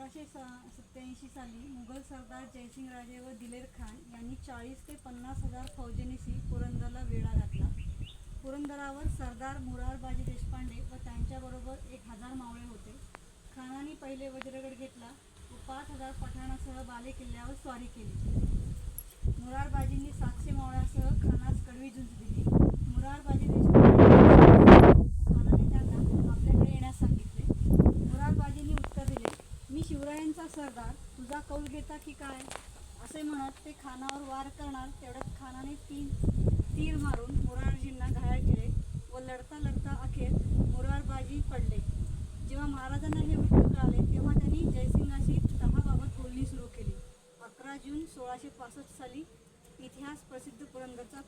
पंधराशे सत्याऐंशी साली मुघल सरदार जयसिंगराजे व दिलेर खान यांनी चाळीस ते पन्नास हजार फौजेनिसी पुरंदरला वेढा घातला. पुरंदरावर सरदार मुरारबाजी देशपांडे व त्यांच्याबरोबर एक हजार मावळे होते. खानाने पहिले वज्रगड घेतला व पाच हजार पठाणासह बाले किल्ल्यावर स्वारी केली. मुरार सगळ्यांचा सरदार तुझा कौल घेता की काय? असे म्हणत ते खानावर वार करणार तेवढ्यात खानाने तीन तीर मारून मुरारजींना घायल केले व लढता लढता अखेर मुरारबाजी पडले. जेव्हा महाराजांना हे वृत्त कळाले तेव्हा त्यांनी जयसिंगाशी तहाबाबत बोलणी सुरू केली. अकरा जून सोळाशे पासष्ट साली इतिहास प्रसिद्ध पुरंदरचा